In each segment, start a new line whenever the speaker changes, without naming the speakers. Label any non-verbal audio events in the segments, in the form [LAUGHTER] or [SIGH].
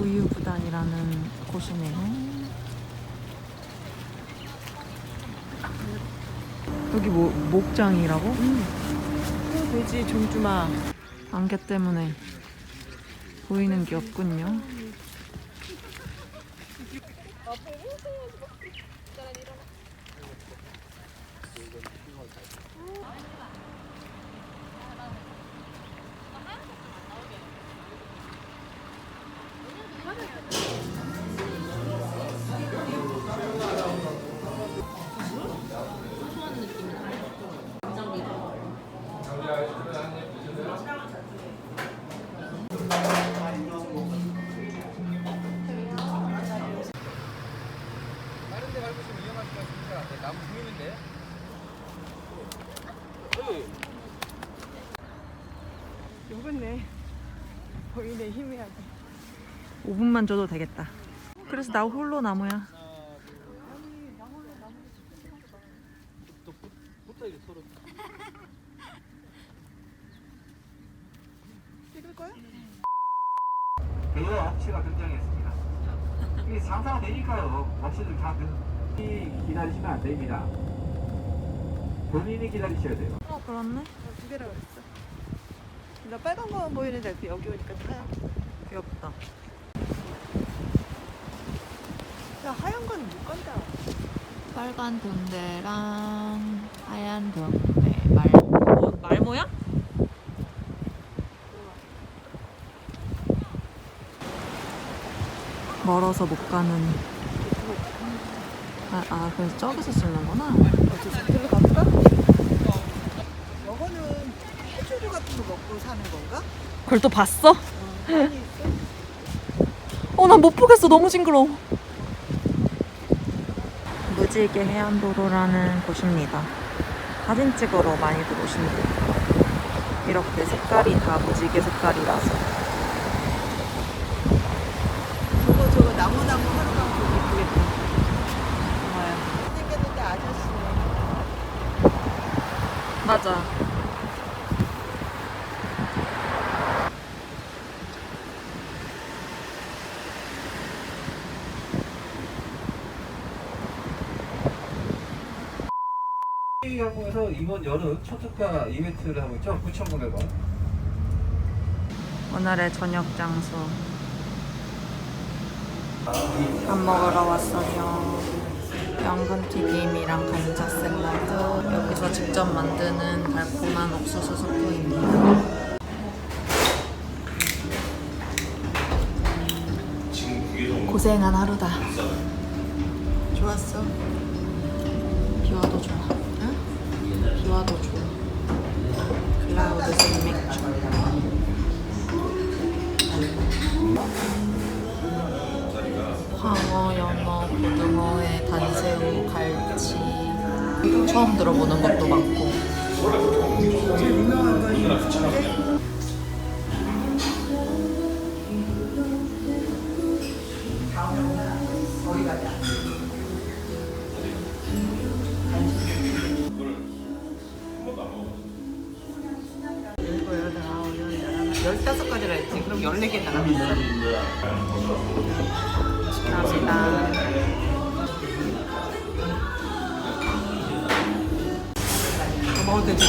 우유부단이라는 곳이네요. 여기 뭐 목장이라고?
돼지 종주마.
안개 때문에 보이는 게 없군요.
다른 데 밟으시면 위험할 수가 있으니까 네, 나무 중임인데
요번네. 보이네 희미하게.
5분만 줘도 되겠다. 그래서 나 홀로 나무야.
붙어 이게 서로
찍을 거야?
배우 업체가 등장했습니다 이게 장사가 되니까요 업체들 다 등... 이 기다리시면 안 됩니다 본인이 기다리셔야 돼요
어 그렇네.
어, 두 개라고 했어. 나 빨간 거만 보이는데 그 여기 오니까 하얀.
귀엽다.
야 하얀 거는 못 간다.
빨간 돈대랑 하얀 돈대 말. 뭐, 말모야? 멀어서 못 가는. 아, 아 그래서 저기서 쓰는구나.
어디서 들로 가볼까? 요거는 해조류 같은 거 먹고 사는 건가?
그걸 또 봤어?
어,
난 못 보겠어. 너무 징그러워. 무지개 해안도로라는 곳입니다. 사진 찍으러 많이 들어오신대요. 이렇게 색깔이 다 무지개 색깔이라서.
저거 저거 나무 나무 하루 가면 되게 예쁘겠다.
좋아요.
생겼는데 아저씨네.
맞아.
이 항공에서 이번 여름 초특가 이벤트를 하고 있죠 9,900원
오늘의 저녁 장소. 밥 먹으러 왔어요. 연근 튀김이랑 감자 샐러드. 여기서 직접 만드는 달콤한 옥수수 스프입니다. 고생한 하루다.
좋았어.
비와도 좋아. 응? 비와도 좋아. 클라우드 생맥주. 황어, 연어, 고등어에 단새우, 갈치. 처음 들어보는 것도 많고.
제일 유명한 건 15가지라 했지. 그럼 14개 나가겠어.
감사합니다.
음, 음, 음. 먹어도 되지?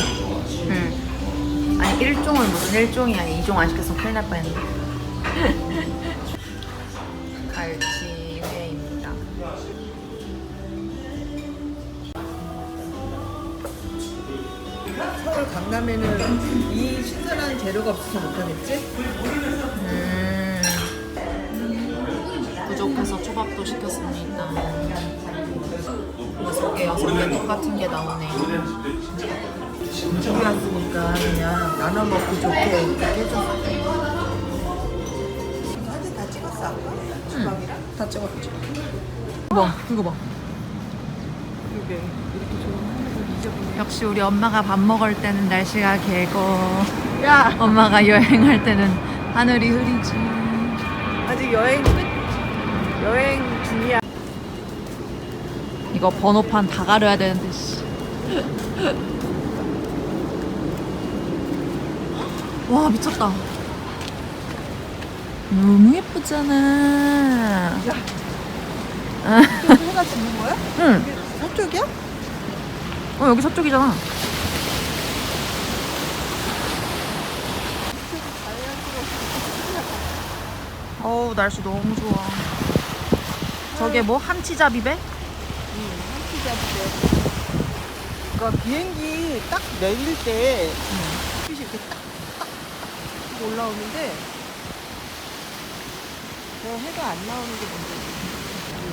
응. 아니, 1종은 무슨 1종이야. 2종 안 시켰으면 큰일 날 뻔했네. [LAUGHS]
서울 강남에는 이 신선한 재료가 없어서 못하겠지?
음, 부족해서 초밥도 시켰습니다. 여섯 개, 여섯 개 똑같은 게 나오네.
우리 왔으니까 그냥 나눠 먹고 좋게 이렇게 해줬어. 사진 다 찍었어 아까? 주방이랑?
다 찍었지. 봐, 이거 봐.
그러게 이렇게 좋은.
역시 우리 엄마가 밥 먹을 때는 날씨가 개고
야
엄마가 여행할 때는 하늘이 흐리지.
아직 여행 끝 여행 중이야.
이거 번호판 다 가려야 되는데 씨. 와 미쳤다. 너무 예쁘잖아.
해가 지는 거야?
응.
서쪽이야?
어 여기 서쪽이잖아. 어우 날씨 너무 좋아. 저게 뭐 한치잡이배?
그러니까 비행기 딱 내릴 때 빛이 이렇게 딱딱 올라오는데 그 해가 안 나오는 게 문제지.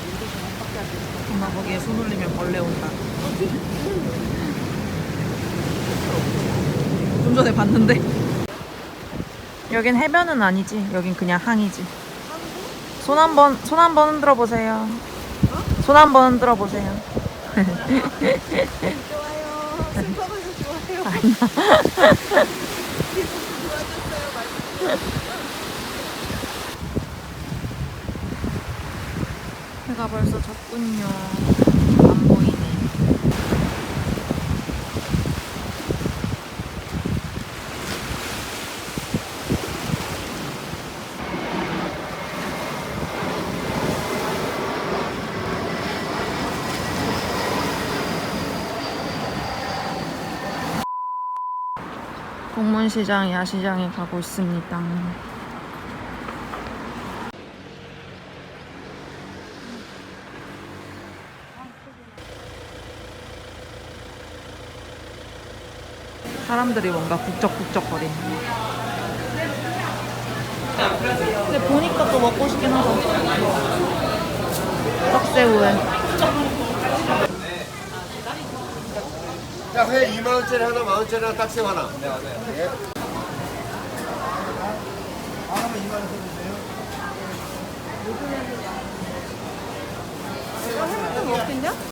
일도 저녁밖에 안 돼서.
엄마 거기에 손 올리면 벌레 온다. 좀 전에 봤는데. 여긴 해변은 아니지. 여긴 그냥 항이지. 손 한번 손 한번 흔들어 보세요. 손 한번 흔들어 보세요.
좋아요. 슬퍼가서 좋아요. [LAUGHS]
해가 벌써 졌군요. 안 보이네. 동문시장 야시장에 가고 있습니다. 사람들이 뭔가 북적북적거리네. 근데 보니까 또 먹고 싶긴 하다. 떡새우에.
야, 회 2만 원짜리 하나, 만 원짜리 하나, 딱새우 하나.
해물탕 먹겠냐?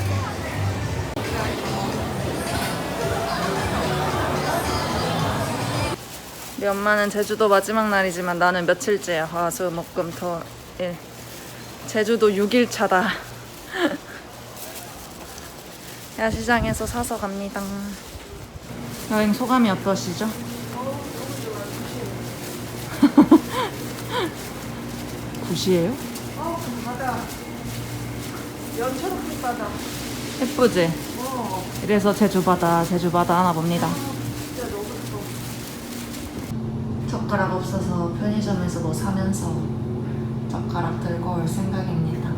우리 엄마는 제주도 마지막 날이지만 나는 며칠째야. 화수 목금토 일. 제주도 6일 차다. [LAUGHS] 야시장에서 사서 갑니다. 여행 소감이 어떠시죠? [LAUGHS] 굿이에요?
연초록빛 바다.
예쁘지? 이래서 제주바다, 제주바다 하나 봅니다. 젓가락 없어서 편의점에서 뭐 사면서 젓가락 들고 올 생각입니다.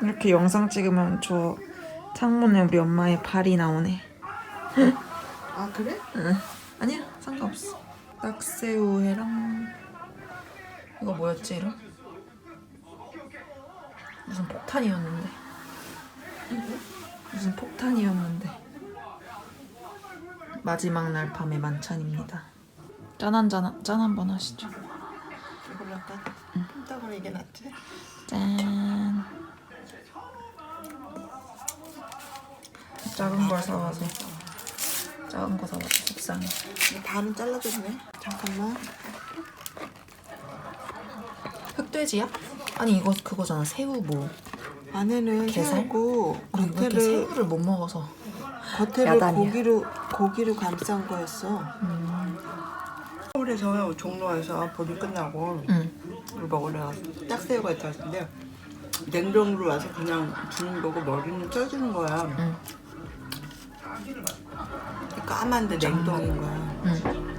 이렇게 영상 찍으면 저 창문에 우리 엄마의 발이 나오네.
아 그래?
응. 아니야 상관없어 딱새우 회랑 이거 뭐였지 이름? 무슨 폭탄이었는데 무슨 폭탄이었는데 마지막 날 밤의 만찬입니다 짠한짠짠 한 번 하시죠.
이걸로 할까? 흰떡으로 이게 낫지?
짠. 작은 걸 사와서 작은 거 사와서 속상해.
반은 잘라줬네. 잠깐만.
흑돼지야? 아니 이거 그거잖아 새우 뭐.
안에는
게살?
새우고
왜 이렇게
겉에를
새우를 못 먹어서.
겉에를
야단이야.
고기로 고기로 감싼 거였어.
음.
서울에서 종로에서 보리 끝나고
응.
이거 먹으러 딱새우가 있었는데 냉동으로 와서 그냥 주는 거고 머리는 쪄주는 거야.
응.
까만데 냉동인 거야.
응.